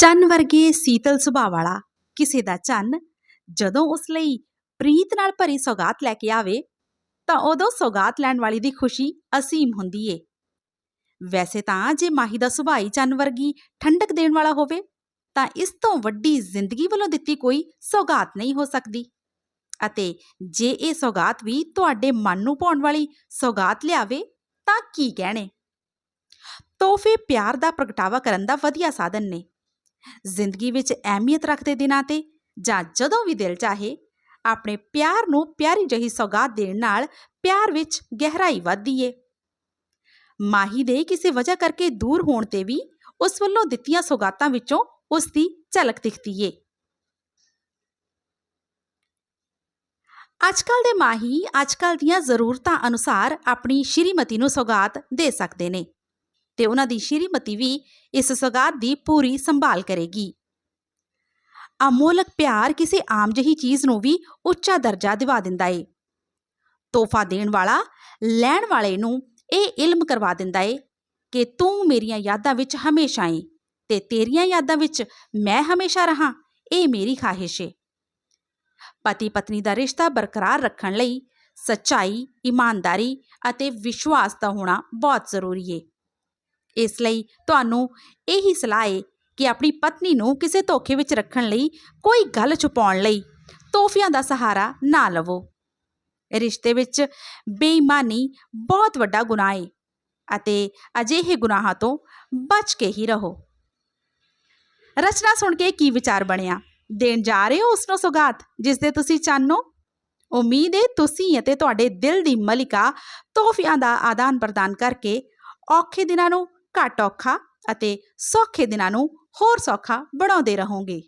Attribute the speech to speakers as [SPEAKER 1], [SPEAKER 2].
[SPEAKER 1] ਚੰਨ ਵਰਗੇ ਸੀਤਲ ਸੁਭਾਅ ਵਾਲਾ ਕਿਸੇ ਦਾ ਚੰਨ ਜਦੋਂ ਉਸ ਲਈ ਪ੍ਰੀਤ ਨਾਲ ਭਰੀ ਸੌਗਾਤ ਲੈ ਕੇ ਆਵੇ, ਤਾਂ ਉਦੋਂ ਸੌਗਾਤ ਲੈਣ ਵਾਲੀ ਦੀ ਖੁਸ਼ੀ ਅਸੀਮ ਹੁੰਦੀ ਏ। ਵੈਸੇ ਤਾਂ ਜੇ ਮਾਹੀ ਦਾ ਸੁਭਾਅ ਹੀ ਚੰਨ ਵਰਗੀ ਠੰਡਕ ਦੇਣ ਵਾਲਾ ਹੋਵੇ, ਤਾਂ ਇਸ ਤੋਂ ਵੱਡੀ ਜ਼ਿੰਦਗੀ ਵੱਲੋਂ ਦਿੱਤੀ ਕੋਈ ਸੌਗਾਤ ਨਹੀਂ ਹੋ ਸਕਦੀ। ਅਤੇ ਜੇ ਇਹ ਸੌਗਾਤ ਵੀ ਤੁਹਾਡੇ ਮਨ ਨੂੰ ਭਾਉਣ ਵਾਲੀ ਸੌਗਾਤ ਲਿਆਵੇ, ਤਾਂ ਕੀ ਕਹਿਣੇ ਤੋਹਫੇ ਪਿਆਰ ਦਾ ਪ੍ਰਗਟਾਵਾ ਕਰਨ ਦਾ ਵਧੀਆ ਸਾਧਨ ਨੇ। ਜ਼ਿੰਦਗੀ ਵਿੱਚ ਅਹਿਮੀਅਤ ਰੱਖਦੇ ਦਿਨਾਂ ਤੇ ਜਾਂ ਜਦੋਂ ਵੀ ਦਿਲ ਚਾਹੇ, ਆਪਣੇ ਪਿਆਰ ਨੂੰ ਪਿਆਰੀ ਜਹੀ ਸੌਗਾਤ ਦੇਣ ਨਾਲ ਪਿਆਰ ਵਿੱਚ ਗਹਿਰਾਈ ਵੱਧਦੀ ਏ। ਮਾਹੀ ਦੇ ਕਿਸੇ ਵਜ੍ਹਾ ਕਰਕੇ ਦੂਰ ਹੋਣ ਤੇ ਵੀ ਉਸ ਵੱਲੋਂ ਦਿੱਤੀਆਂ ਸੌਗਾਤਾਂ ਵਿੱਚੋਂ ਉਸ ਦੀ ਝਲਕ ਦਿਖਦੀ ਏ। ਅੱਜਕੱਲ ਦੇ ਮਾਹੀ ਅੱਜਕੱਲ ਦੀਆਂ ਜ਼ਰੂਰਤਾਂ ਅਨੁਸਾਰ ਆਪਣੀ ਸ਼੍ਰੀਮਤੀ ਨੂੰ ਸੌਗਾਤ ਦੇ ਸਕਦੇ ਨੇ। ਤੇ ਉਹਨਾਂ ਦੀ ਸ਼੍ਰੀਮਤੀ ਵੀ ਇਸ ਸੌਗਾਤ ਦੀ ਪੂਰੀ ਸੰਭਾਲ ਕਰੇਗੀ। ਅਮੋਲਕ ਪਿਆਰ ਕਿਸੇ ਆਮ ਜਿਹੀ ਚੀਜ਼ ਨੂੰ ਵੀ ਉੱਚਾ ਦਰਜਾ ਦਿਵਾ ਦਿੰਦਾ ਏ। ਤੋਹਫਾ ਦੇਣ ਵਾਲਾ, ਲੈਣ ਵਾਲੇ ਨੂੰ ਇਹ ਇਲਮ ਕਰਵਾ ਦਿੰਦਾ ਏ ਕਿ ਤੂੰ ਮੇਰੀਆਂ ਯਾਦਾਂ ਵਿੱਚ ਹਮੇਸ਼ਾ ਏ ਤੇ ਤੇਰੀਆਂ ਯਾਦਾਂ ਵਿੱਚ ਮੈਂ ਹਮੇਸ਼ਾ ਰਹਾ, ਇਹ ਮੇਰੀ ਖਾਹਿਸ਼ ਏ। ਪਤੀ ਪਤਨੀ ਦਾ ਰਿਸ਼ਤਾ ਬਰਕਰਾਰ ਰੱਖਣ ਲਈ ਸੱਚਾਈ, ਇਮਾਨਦਾਰੀ ਅਤੇ ਵਿਸ਼ਵਾਸ ਦਾ ਹੋਣਾ ਬਹੁਤ ਜ਼ਰੂਰੀ ਏ। ਇਸ ਲਈ ਤੁਹਾਨੂੰ ਇਹੀ ਸਲਾਹ ਏ ਕਿ ਆਪਣੀ ਪਤਨੀ ਨੂੰ ਕਿਸੇ ਧੋਖੇ ਵਿੱਚ ਰੱਖਣ ਲਈ ਕੋਈ ਗੱਲ ਛੁਪਾਉਣ ਲਈ ਤੋਹਫਿਆਂ ਦਾ ਸਹਾਰਾ ਨਾ ਲਵੋ। ਰਿਸ਼ਤੇ ਵਿੱਚ ਬੇਈਮਾਨੀ ਬਹੁਤ ਵੱਡਾ ਗੁਨਾਹ ਏ ਅਤੇ ਅਜਿਹੇ ਗੁਨਾਹਾਂ ਤੋਂ ਬਚ ਕੇ ਹੀ ਰਹੋ। ਰਚਨਾ ਸੁਣ ਕੇ ਕੀ ਵਿਚਾਰ ਬਣਿਆ? ਦੇਣ ਜਾ ਰਹੇ ਹੋ ਉਸ ਨੂੰ ਸੁਗਾਤ ਜਿਸ ਦੇ ਤੁਸੀਂ ਚਾਨੋ ਉਮੀਦ ਹੈ ਤੁਸੀਂ ਅਤੇ ਤੁਹਾਡੇ ਦਿਲ ਦੀ ਮਲਿਕਾ ਤੋਹਫਿਆਂ ਦਾ ਆਦਾਨ ਪ੍ਰਦਾਨ ਕਰਕੇ ਔਖੇ ਦਿਨਾਂ ਨੂੰ ਘੱਟ ਔਖਾ ਅਤੇ ਸੌਖੇ ਦਿਨਾਂ ਨੂੰ ਹੋਰ ਸੌਖਾ ਬਣਾਉਂਦੇ ਰਹੋਗੇ।